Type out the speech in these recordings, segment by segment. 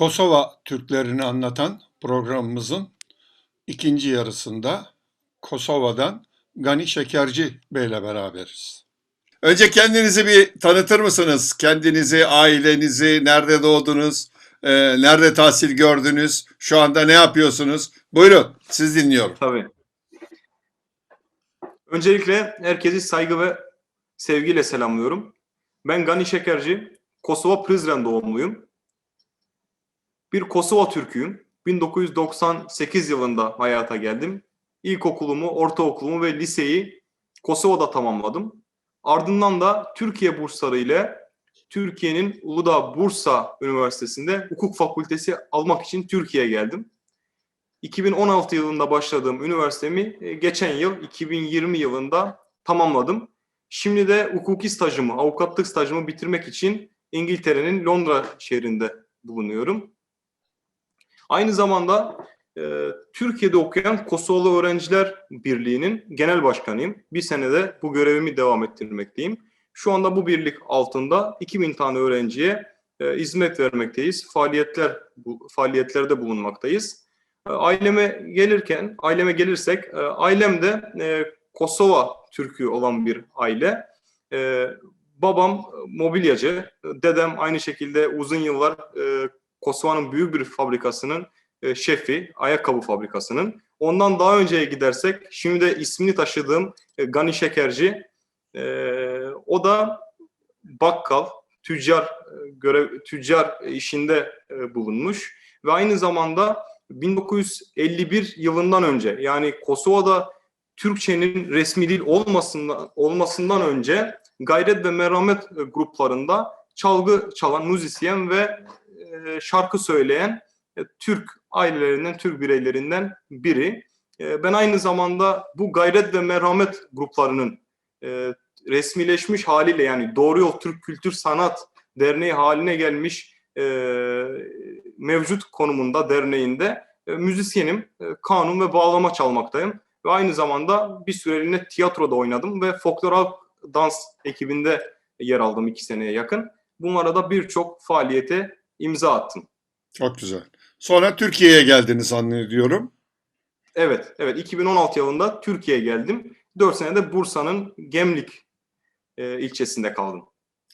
Kosova Türklerini anlatan programımızın ikinci yarısında Kosova'dan Gani Şekerci Bey'le beraberiz. Önce kendinizi bir tanıtır mısınız? Kendinizi, ailenizi, nerede doğdunuz, e, nerede tahsil gördünüz, şu anda ne yapıyorsunuz? Buyurun, siz dinliyorum. Tabii. Öncelikle herkesi saygı ve sevgiyle selamlıyorum. Ben Gani Şekerci, Kosova Prizren doğumluyum. Bir Kosova Türk'üyüm. 1998 yılında hayata geldim. İlkokulumu, ortaokulumu ve liseyi Kosova'da tamamladım. Ardından da Türkiye bursları ile Türkiye'nin Uludağ Bursa Üniversitesi'nde hukuk fakültesi almak için Türkiye'ye geldim. 2016 yılında başladığım üniversitemi e, geçen yıl 2020 yılında tamamladım. Şimdi de hukuki stajımı, avukatlık stajımı bitirmek için İngiltere'nin Londra şehrinde bulunuyorum. Aynı zamanda e, Türkiye'de okuyan Kosovalı Öğrenciler Birliği'nin genel başkanıyım. Bir senede bu görevimi devam ettirmekteyim. Şu anda bu birlik altında 2000 tane öğrenciye e, hizmet vermekteyiz. Faaliyetler bu, faaliyetlerde bulunmaktayız. E, Aileme gelirken, aileme gelirsek, e, ailem de e, Kosova Türk'ü olan bir aile. E, babam mobilyacı, dedem aynı şekilde uzun yıllar e, Kosova'nın büyük bir fabrikasının e, şefi, ayakkabı fabrikasının. Ondan daha önceye gidersek, şimdi de ismini taşıdığım e, Gani Şekerci, e, o da bakkal, tüccar e, görev tüccar işinde e, bulunmuş ve aynı zamanda 1951 yılından önce yani Kosova'da Türkçenin resmi dil olmasından, olmasından önce gayret ve merhamet e, gruplarında çalgı çalan müzisyen ve e, şarkı söyleyen e, Türk ailelerinden, Türk bireylerinden biri. E, ben aynı zamanda bu gayret ve merhamet gruplarının e, resmileşmiş haliyle yani Doğru Yol Türk Kültür Sanat Derneği haline gelmiş e, mevcut konumunda derneğinde müzisyenim. Kanun ve bağlama çalmaktayım. Ve aynı zamanda bir süreliğine tiyatroda oynadım ve folkloral dans ekibinde yer aldım iki seneye yakın. Bunlara da birçok faaliyete imza attım. Çok güzel. Sonra Türkiye'ye geldiniz zannediyorum. Evet, evet 2016 yılında Türkiye'ye geldim. 4 senede Bursa'nın Gemlik e, ilçesinde kaldım.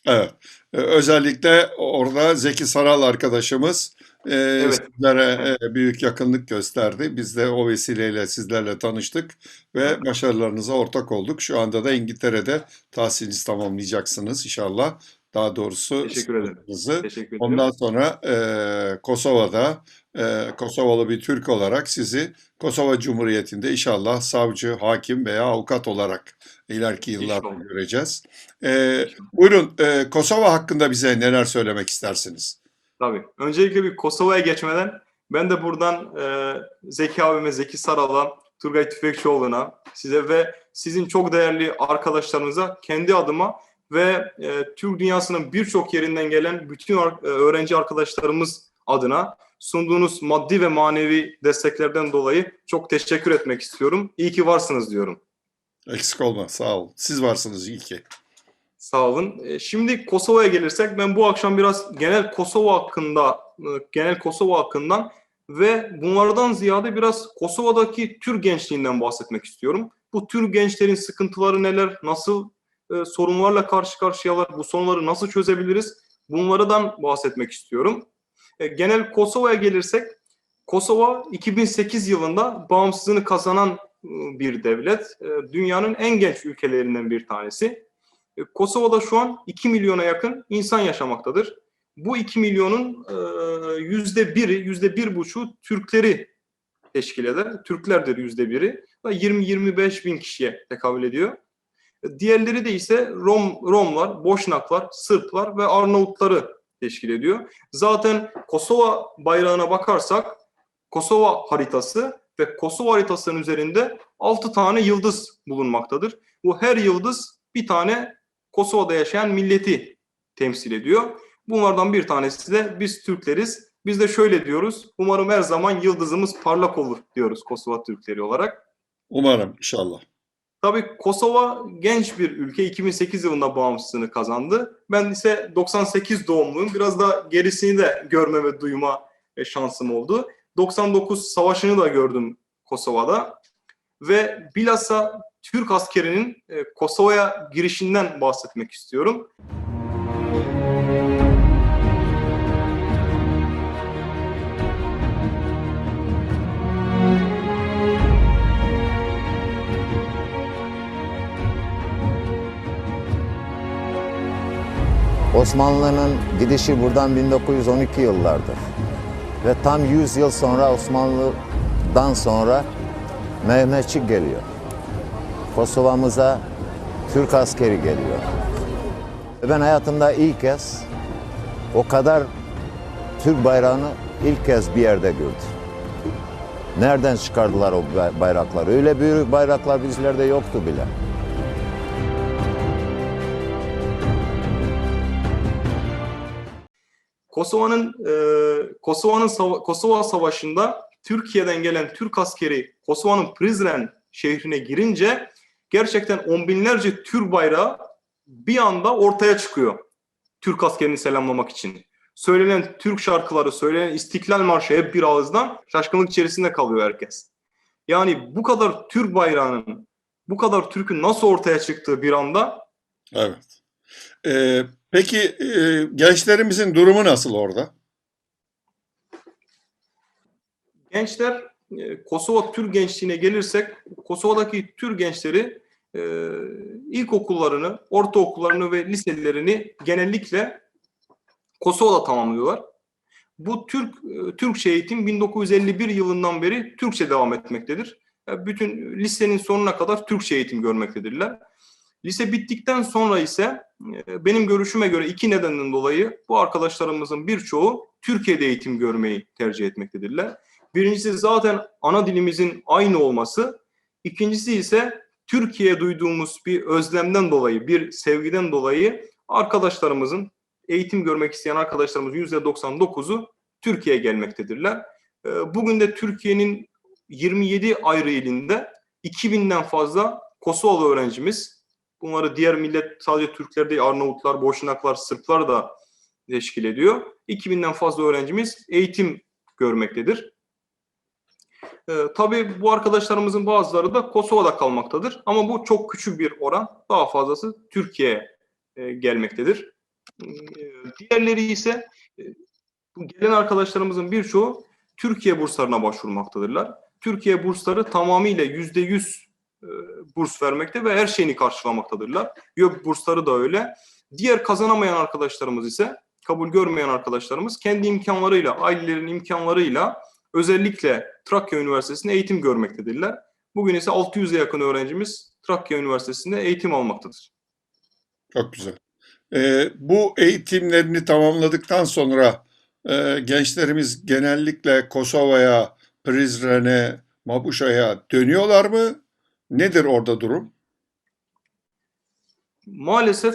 Evet. Ee, özellikle orada Zeki Saral arkadaşımız e, sizlere e, büyük yakınlık gösterdi. Biz de o vesileyle sizlerle tanıştık ve başarılarınıza ortak olduk. Şu anda da İngiltere'de tahsilinizi tamamlayacaksınız inşallah. Daha doğrusu Teşekkür ederim. sınavınızı. Teşekkür ederim. Ondan sonra e, Kosova'da e, Kosovalı bir Türk olarak sizi Kosova Cumhuriyeti'nde inşallah savcı, hakim veya avukat olarak ileriki yıllarda İnşallah. göreceğiz. E, buyurun e, Kosova hakkında bize neler söylemek istersiniz? Tabii. Öncelikle bir Kosova'ya geçmeden ben de buradan e, Zeki abime, Zeki Saral'a, Turgay Tüfekçioğlu'na, size ve sizin çok değerli arkadaşlarınıza kendi adıma ve e, Türk dünyasının birçok yerinden gelen bütün ar- e, öğrenci arkadaşlarımız adına sunduğunuz maddi ve manevi desteklerden dolayı çok teşekkür etmek istiyorum. İyi ki varsınız diyorum. Eksik olma sağ ol. Siz varsınız iyi ki. Sağ olun. E, Şimdi Kosova'ya gelirsek ben bu akşam biraz genel Kosova hakkında, e, genel Kosova hakkından ve bunlardan ziyade biraz Kosova'daki Türk gençliğinden bahsetmek istiyorum. Bu Türk gençlerin sıkıntıları neler, nasıl e, sorunlarla karşı karşıyalar, bu sorunları nasıl çözebiliriz? Bunlardan bahsetmek istiyorum. E, genel Kosova'ya gelirsek, Kosova 2008 yılında bağımsızlığını kazanan e, bir devlet. E, Dünyanın en genç ülkelerinden bir tanesi. E, Kosova'da şu an 2 milyona yakın insan yaşamaktadır. Bu 2 milyonun yüzde biri, yüzde bir buçuğu Türkleri teşkil eder. Türklerdir yüzde biri. Ve 20-25 bin kişiye tekabül ediyor. Diğerleri de ise Rom, Romlar, Boşnaklar, Sırplar ve Arnavutları teşkil ediyor. Zaten Kosova bayrağına bakarsak Kosova haritası ve Kosova haritasının üzerinde 6 tane yıldız bulunmaktadır. Bu her yıldız bir tane Kosova'da yaşayan milleti temsil ediyor. Bunlardan bir tanesi de biz Türkleriz. Biz de şöyle diyoruz. Umarım her zaman yıldızımız parlak olur diyoruz Kosova Türkleri olarak. Umarım inşallah. Tabii Kosova genç bir ülke. 2008 yılında bağımsızlığını kazandı. Ben ise 98 doğumluyum. Biraz da gerisini de görme ve duyma e, şansım oldu. 99 savaşını da gördüm Kosova'da ve bilhassa Türk askerinin e, Kosova'ya girişinden bahsetmek istiyorum. Osmanlı'nın gidişi buradan 1912 yıllardır. Ve tam 100 yıl sonra Osmanlı'dan sonra Mehmetçik geliyor. Kosova'mıza Türk askeri geliyor. Ben hayatımda ilk kez o kadar Türk bayrağını ilk kez bir yerde gördüm. Nereden çıkardılar o bay- bayrakları? Öyle büyük bayraklar bizlerde yoktu bile. Kosova'nın e, Kosova'nın sava- Kosova Savaşı'nda Türkiye'den gelen Türk askeri Kosova'nın Prizren şehrine girince gerçekten on binlerce Türk bayrağı bir anda ortaya çıkıyor. Türk askerini selamlamak için. Söylenen Türk şarkıları, söylenen İstiklal Marşı hep bir ağızdan şaşkınlık içerisinde kalıyor herkes. Yani bu kadar Türk bayrağının, bu kadar Türk'ün nasıl ortaya çıktığı bir anda Evet. Ee, peki e, gençlerimizin durumu nasıl orada? Gençler, e, Kosova Türk gençliğine gelirsek, Kosova'daki Türk gençleri e, ilkokullarını, ortaokullarını ve liselerini genellikle Kosova'da tamamlıyorlar. Bu Türk e, Türkçe eğitim 1951 yılından beri Türkçe devam etmektedir. E, Bütün lisenin sonuna kadar Türkçe eğitim görmektedirler. Lise bittikten sonra ise e, benim görüşüme göre iki nedenden dolayı bu arkadaşlarımızın birçoğu Türkiye'de eğitim görmeyi tercih etmektedirler. Birincisi zaten ana dilimizin aynı olması. İkincisi ise Türkiye'ye duyduğumuz bir özlemden dolayı, bir sevgiden dolayı arkadaşlarımızın, eğitim görmek isteyen arkadaşlarımızın %99'u Türkiye'ye gelmektedirler. Ee, Bugün de Türkiye'nin 27 ayrı ilinde 2000'den fazla Kosovalı öğrencimiz, bunları diğer millet sadece Türkler değil, Arnavutlar, Boşnaklar, Sırplar da teşkil ediyor. 2000'den fazla öğrencimiz eğitim görmektedir. Ee, tabii bu arkadaşlarımızın bazıları da Kosova'da kalmaktadır. Ama bu çok küçük bir oran. Daha fazlası Türkiye'ye e, gelmektedir. Ee, diğerleri ise e, gelen arkadaşlarımızın birçoğu Türkiye burslarına başvurmaktadırlar. Türkiye bursları tamamıyla yüzde yüz burs vermekte ve her şeyini karşılamaktadırlar. YÖK bursları da öyle. Diğer kazanamayan arkadaşlarımız ise kabul görmeyen arkadaşlarımız kendi imkanlarıyla, ailelerin imkanlarıyla özellikle Trakya Üniversitesi'nde eğitim görmektedirler. Bugün ise 600'e yakın öğrencimiz Trakya Üniversitesi'nde eğitim almaktadır. Çok güzel. Ee, bu eğitimlerini tamamladıktan sonra e, gençlerimiz genellikle Kosova'ya, Prizren'e, Mabuşa'ya dönüyorlar mı? Nedir orada durum? Maalesef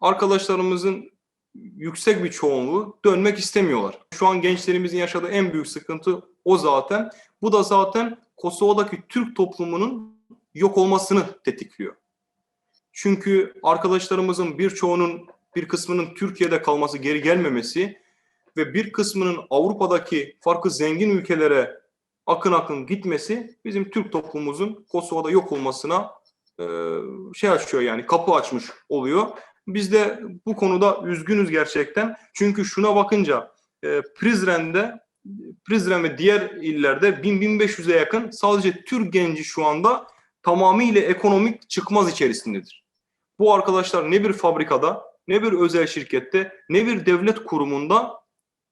arkadaşlarımızın yüksek bir çoğunluğu dönmek istemiyorlar. Şu an gençlerimizin yaşadığı en büyük sıkıntı o zaten. Bu da zaten Kosova'daki Türk toplumunun yok olmasını tetikliyor. Çünkü arkadaşlarımızın birçoğunun bir kısmının Türkiye'de kalması, geri gelmemesi ve bir kısmının Avrupa'daki farklı zengin ülkelere akın akın gitmesi bizim Türk toplumumuzun Kosova'da yok olmasına e, şey açıyor yani kapı açmış oluyor. Biz de bu konuda üzgünüz gerçekten. Çünkü şuna bakınca e, Prizren'de Prizren ve diğer illerde 1000-1500'e yakın sadece Türk genci şu anda tamamıyla ekonomik çıkmaz içerisindedir. Bu arkadaşlar ne bir fabrikada, ne bir özel şirkette, ne bir devlet kurumunda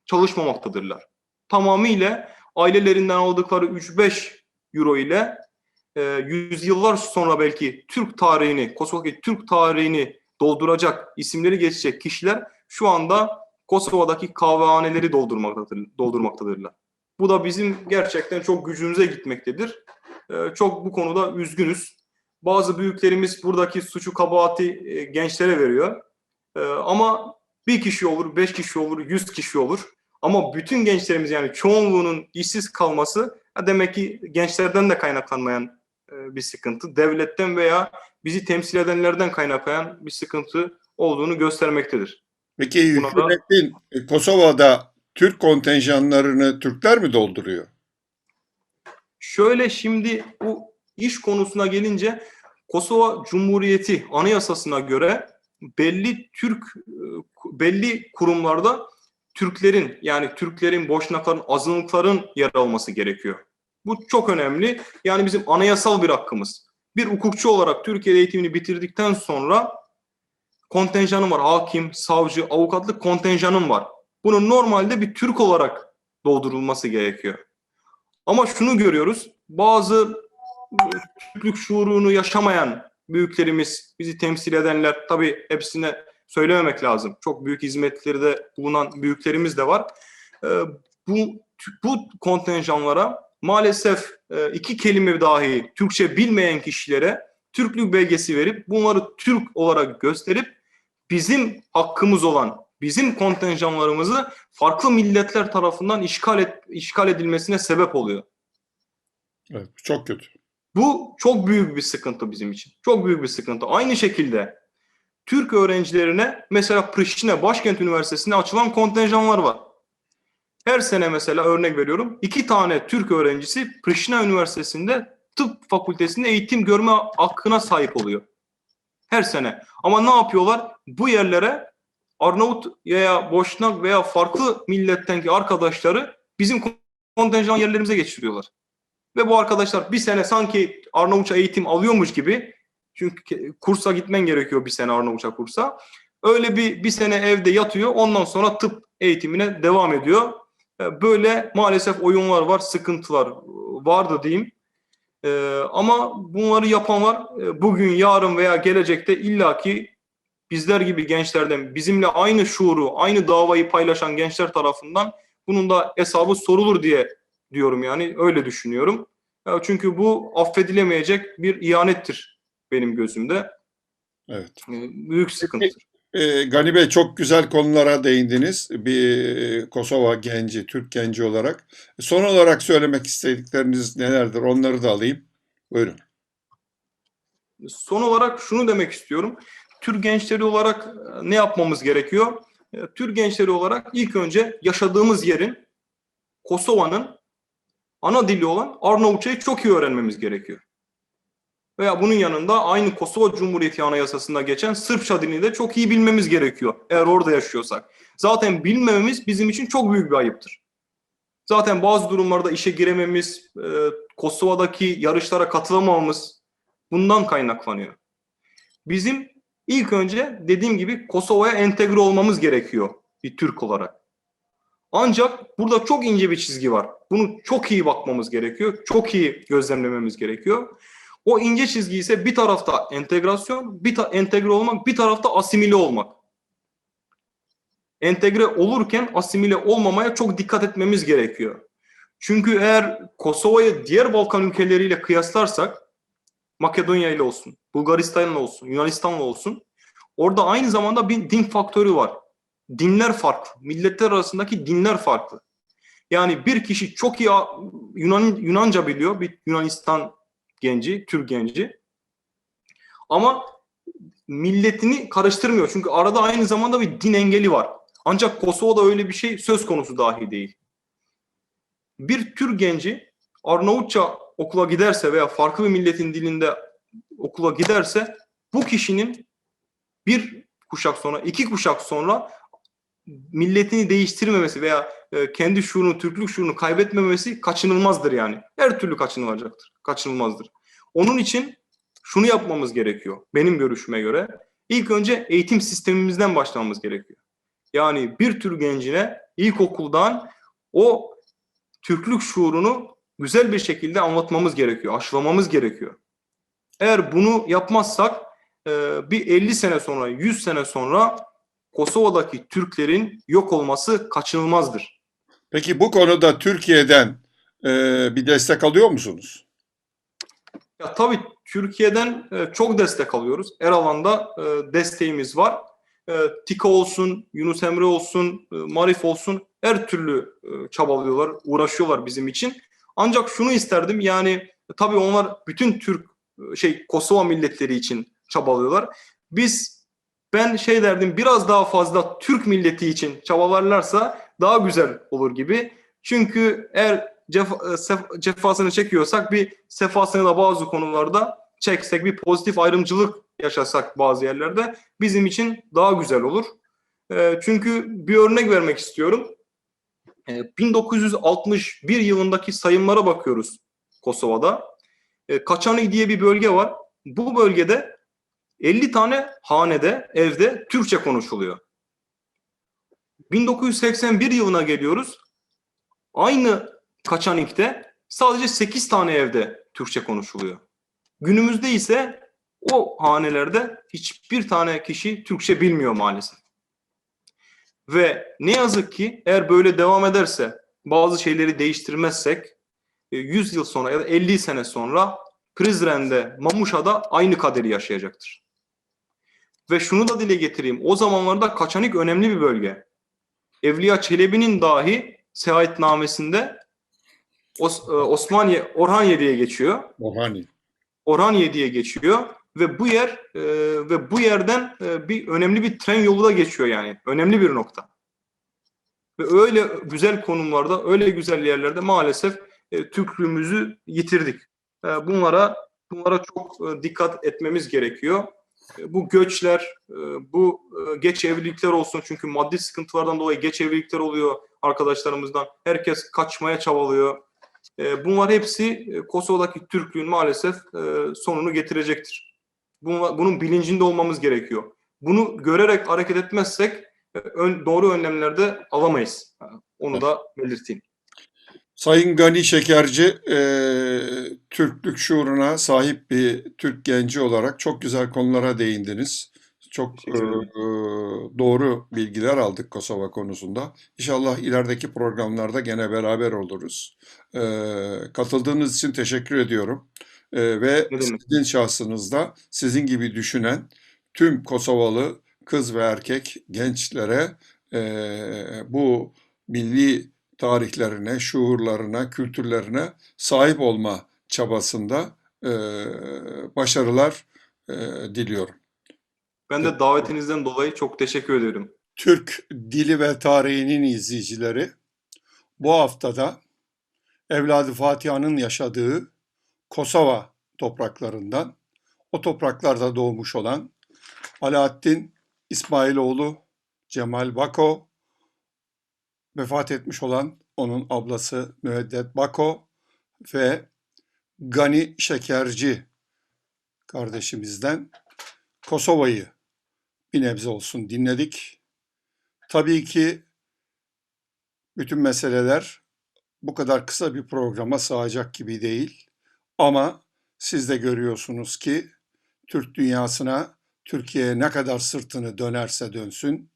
çalışmamaktadırlar. Tamamıyla ailelerinden aldıkları 3-5 euro ile e, yüzyıllar sonra belki Türk tarihini, Kosova'daki Türk tarihini dolduracak, isimleri geçecek kişiler şu anda Kosova'daki kahvehaneleri doldurmaktadır, doldurmaktadırlar. Bu da bizim gerçekten çok gücümüze gitmektedir. Ee, çok bu konuda üzgünüz. Bazı büyüklerimiz buradaki suçu kabahati e, gençlere veriyor. Ee, ama bir kişi olur, beş kişi olur, yüz kişi olur. Ama bütün gençlerimiz yani çoğunluğunun işsiz kalması demek ki gençlerden de kaynaklanmayan e, bir sıkıntı. Devletten veya bizi temsil edenlerden kaynaklayan bir sıkıntı olduğunu göstermektedir. Peki da- hükümetin e, Kosova'da Türk kontenjanlarını Türkler mi dolduruyor? Şöyle şimdi bu iş konusuna gelince Kosova Cumhuriyeti Anayasasına göre belli Türk e, belli kurumlarda Türklerin yani Türklerin, Boşnakların, azınlıkların yer alması gerekiyor. Bu çok önemli. Yani bizim anayasal bir hakkımız. Bir hukukçu olarak Türkiye eğitimini bitirdikten sonra kontenjanım var. Hakim, savcı, avukatlık kontenjanım var. Bunun normalde bir Türk olarak doldurulması gerekiyor. Ama şunu görüyoruz. Bazı e, Türklük şuurunu yaşamayan büyüklerimiz, bizi temsil edenler, tabii hepsine söylememek lazım. Çok büyük hizmetleri de bulunan büyüklerimiz de var. E, Bu bu kontenjanlara maalesef e, iki kelime dahi Türkçe bilmeyen kişilere Türklük belgesi verip bunları Türk olarak gösterip bizim hakkımız olan bizim kontenjanlarımızı farklı milletler tarafından işgal et, işgal edilmesine sebep oluyor. Evet, çok kötü. Bu çok büyük bir sıkıntı bizim için. Çok büyük bir sıkıntı. Aynı şekilde Türk öğrencilerine mesela Priştine Başkent Üniversitesi'ne açılan kontenjanlar var. Her sene mesela örnek veriyorum iki tane Türk öğrencisi Priştine Üniversitesi'nde tıp fakültesinde eğitim görme hakkına sahip oluyor. Her sene. Ama ne yapıyorlar? Bu yerlere Arnavut veya Boşnak veya farklı millettenki arkadaşları bizim kontenjan yerlerimize geçiriyorlar. Ve bu arkadaşlar bir sene sanki Arnavutça eğitim alıyormuş gibi çünkü kursa gitmen gerekiyor bir sene Arnavutça kursa. Öyle bir bir sene evde yatıyor. Ondan sonra tıp eğitimine devam ediyor. Ee, Böyle maalesef oyunlar var, sıkıntılar vardı diyeyim. Ee, ama bunları yapanlar e, bugün, yarın veya gelecekte illaki bizler gibi gençlerden, bizimle aynı şuuru, aynı davayı paylaşan gençler tarafından bunun da hesabı sorulur diye diyorum yani öyle düşünüyorum. Çünkü bu affedilemeyecek bir ihanettir benim gözümde. Evet. Ee, Büyük sıkıntıdır. Ee, Gani Bey çok güzel konulara değindiniz. Bir Kosova genci, Türk genci olarak. Son olarak söylemek istedikleriniz nelerdir? Onları da alayım. Buyurun. Son olarak şunu demek istiyorum. Türk gençleri olarak e, ne yapmamız gerekiyor? E, Türk gençleri olarak ilk önce yaşadığımız yerin Kosova'nın ana dili olan Arnavutçayı çok iyi öğrenmemiz gerekiyor. Veya bunun yanında aynı Kosova Cumhuriyeti Anayasası'nda geçen Sırpça dilini de çok iyi bilmemiz gerekiyor. Eğer orada yaşıyorsak. Zaten bilmememiz bizim için çok büyük bir ayıptır. Zaten bazı durumlarda işe girememiz, e, Kosova'daki yarışlara katılamamamız bundan kaynaklanıyor. Bizim ilk önce dediğim gibi Kosova'ya entegre olmamız gerekiyor bir Türk olarak. Ancak burada çok ince bir çizgi var. Bunu çok iyi bakmamız gerekiyor. Çok iyi gözlemlememiz gerekiyor. O ince çizgi ise bir tarafta entegrasyon, bir ta- entegre olmak, bir tarafta asimile olmak. Entegre olurken asimile olmamaya çok dikkat etmemiz gerekiyor. Çünkü eğer Kosova'yı diğer Balkan ülkeleriyle kıyaslarsak, Makedonya ile olsun, Bulgaristan'la olsun, Yunanistan'la olsun, orada aynı zamanda bir din faktörü var. Dinler farklı, milletler arasındaki dinler farklı. Yani bir kişi çok iyi Yunan Yunanca biliyor, bir Yunanistan genci, Türk genci. Ama milletini karıştırmıyor. Çünkü arada aynı zamanda bir din engeli var. Ancak Kosova'da öyle bir şey söz konusu dahi değil. Bir Türk genci Arnavutça okula giderse veya farklı bir milletin dilinde okula giderse bu kişinin bir kuşak sonra, iki kuşak sonra milletini değiştirmemesi veya e, kendi şuurunu, Türklük şuurunu kaybetmemesi kaçınılmazdır yani. Her türlü kaçınılacaktır. Kaçınılmazdır. Onun için şunu yapmamız gerekiyor benim görüşüme göre. İlk önce eğitim sistemimizden başlamamız gerekiyor. Yani bir tür gencine ilkokuldan o Türklük şuurunu güzel bir şekilde anlatmamız gerekiyor, aşılamamız gerekiyor. Eğer bunu yapmazsak e, bir 50 sene sonra, 100 sene sonra Kosova'daki Türklerin yok olması kaçınılmazdır. Peki bu konuda Türkiye'den e, bir destek alıyor musunuz? Ya tabii Türkiye'den e, çok destek alıyoruz. Her alanda e, desteğimiz var. E, TİKA olsun, Yunus Emre olsun, e, Marif olsun her türlü e, çabalıyorlar, uğraşıyorlar bizim için. Ancak şunu isterdim yani tabii onlar bütün Türk e, şey Kosova milletleri için çabalıyorlar. Biz ben şey derdim biraz daha fazla Türk milleti için çabalarlarsa daha güzel olur gibi. Çünkü eğer cefa, e, cefasını çekiyorsak bir sefasını da bazı konularda çeksek bir pozitif ayrımcılık yaşasak bazı yerlerde bizim için daha güzel olur. E, çünkü bir örnek vermek istiyorum. E, 1961 yılındaki sayımlara bakıyoruz Kosova'da. E, diye bir bölge var. Bu bölgede 50 tane hanede, evde Türkçe konuşuluyor. 1981 yılına geliyoruz. Aynı Kaçanik'te sadece 8 tane evde Türkçe konuşuluyor. Günümüzde ise o hanelerde hiçbir tane kişi Türkçe bilmiyor maalesef. Ve ne yazık ki eğer böyle devam ederse, bazı şeyleri değiştirmezsek e, 100 yıl sonra ya da 50 sene sonra Prizren'de, Mamuşa'da aynı kaderi yaşayacaktır. Ve şunu da dile getireyim. O zamanlarda Kaçanik önemli bir bölge. Evliya Çelebi'nin dahi seyahatnamesinde Os- e, Osmaniye, Orhaniye diye geçiyor. Mohani. Orhaniye diye geçiyor ve bu yer e, ve bu yerden e, bir önemli bir tren yolu da geçiyor yani. Önemli bir nokta. Ve öyle güzel konumlarda, öyle güzel yerlerde maalesef e, Türklüğümüzü yitirdik. E, bunlara bunlara çok e, dikkat etmemiz gerekiyor. Bu göçler, e, bu e, geç evlilikler olsun çünkü maddi sıkıntılardan dolayı geç evlilikler oluyor arkadaşlarımızdan. Herkes kaçmaya çabalıyor. E, bunlar hepsi Kosova'daki Türklüğün maalesef sonunu getirecektir. Bunun bilincinde olmamız gerekiyor. Bunu görerek hareket etmezsek doğru önlemlerde alamayız. Onu da belirteyim. Sayın Gani Şekerci, e, Türklük şuuruna sahip bir Türk genci olarak çok güzel konulara değindiniz. Çok e, e, doğru bilgiler aldık Kosova konusunda. İnşallah ilerideki programlarda gene beraber oluruz. E, katıldığınız için teşekkür ediyorum. E, ve sizin şahsınızda sizin gibi düşünen tüm Kosovalı kız ve erkek gençlere e, bu milli tarihlerine, şuurlarına, kültürlerine sahip olma çabasında e, başarılar e, diliyorum. Ben de davetinizden dolayı çok teşekkür ederim. Türk dili ve tarihinin izleyicileri bu haftada evladı Fatiha'nın yaşadığı Kosova topraklarından o topraklarda doğmuş olan Alaaddin İsmailoğlu Cemal Bako vefat etmiş olan onun ablası Müeddet Bako ve Gani Şekerci kardeşimizden Kosova'yı bir nebze olsun dinledik. Tabii ki bütün meseleler bu kadar kısa bir programa sığacak gibi değil. Ama siz de görüyorsunuz ki Türk dünyasına Türkiye ne kadar sırtını dönerse dönsün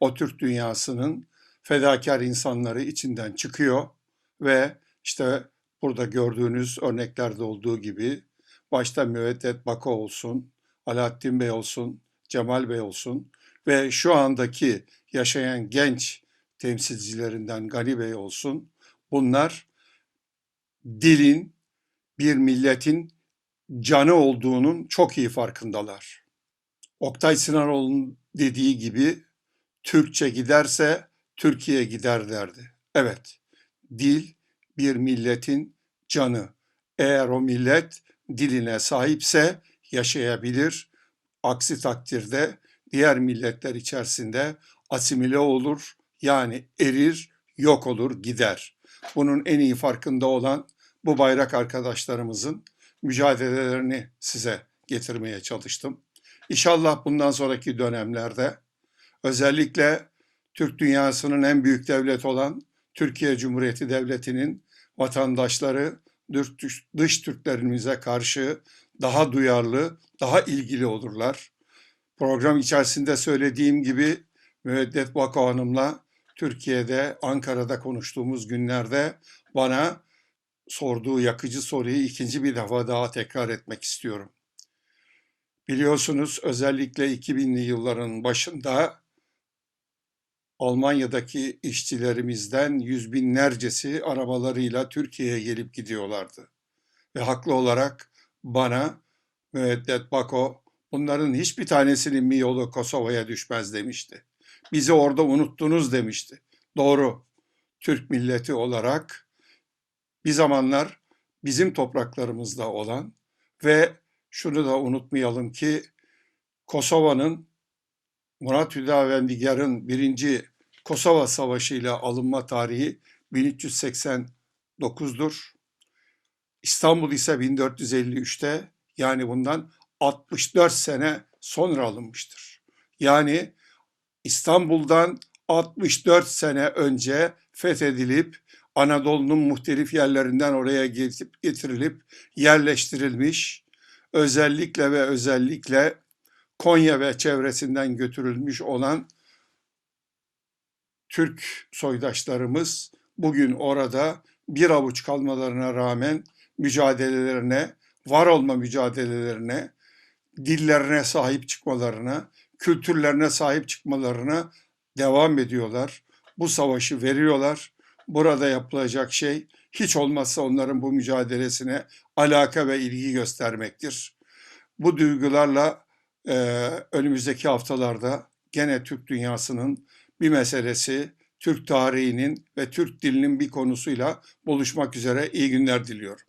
o Türk dünyasının fedakar insanları içinden çıkıyor ve işte burada gördüğünüz örneklerde olduğu gibi başta Müeddet Bako olsun, Alaaddin Bey olsun, Cemal Bey olsun ve şu andaki yaşayan genç temsilcilerinden Gani Bey olsun bunlar dilin bir milletin canı olduğunun çok iyi farkındalar. Oktay Sinaroğlu'nun dediği gibi Türkçe giderse Türkiye gider derdi. Evet, dil bir milletin canı. Eğer o millet diline sahipse yaşayabilir. Aksi takdirde diğer milletler içerisinde asimile olur. Yani erir, yok olur, gider. Bunun en iyi farkında olan bu bayrak arkadaşlarımızın mücadelelerini size getirmeye çalıştım. İnşallah bundan sonraki dönemlerde özellikle Türk dünyasının en büyük devlet olan Türkiye Cumhuriyeti Devleti'nin vatandaşları dış, Türklerimize karşı daha duyarlı, daha ilgili olurlar. Program içerisinde söylediğim gibi Müeddet Bako Hanım'la Türkiye'de, Ankara'da konuştuğumuz günlerde bana sorduğu yakıcı soruyu ikinci bir defa daha tekrar etmek istiyorum. Biliyorsunuz özellikle 2000'li yılların başında Almanya'daki işçilerimizden yüz binlercesi arabalarıyla Türkiye'ye gelip gidiyorlardı. Ve haklı olarak bana Müeddet Bako bunların hiçbir tanesinin mi yolu Kosova'ya düşmez demişti. Bizi orada unuttunuz demişti. Doğru Türk milleti olarak bir zamanlar bizim topraklarımızda olan ve şunu da unutmayalım ki Kosova'nın Murat Hüdavendigar'ın birinci Kosova Savaşı ile alınma tarihi 1389'dur. İstanbul ise 1453'te yani bundan 64 sene sonra alınmıştır. Yani İstanbul'dan 64 sene önce fethedilip Anadolu'nun muhtelif yerlerinden oraya getirilip yerleştirilmiş. Özellikle ve özellikle Konya ve çevresinden götürülmüş olan Türk soydaşlarımız bugün orada bir avuç kalmalarına rağmen mücadelelerine, var olma mücadelelerine, dillerine sahip çıkmalarına, kültürlerine sahip çıkmalarına devam ediyorlar. Bu savaşı veriyorlar. Burada yapılacak şey hiç olmazsa onların bu mücadelesine alaka ve ilgi göstermektir. Bu duygularla e, önümüzdeki haftalarda gene Türk dünyasının bir meselesi, Türk tarihinin ve Türk dilinin bir konusuyla buluşmak üzere iyi günler diliyorum.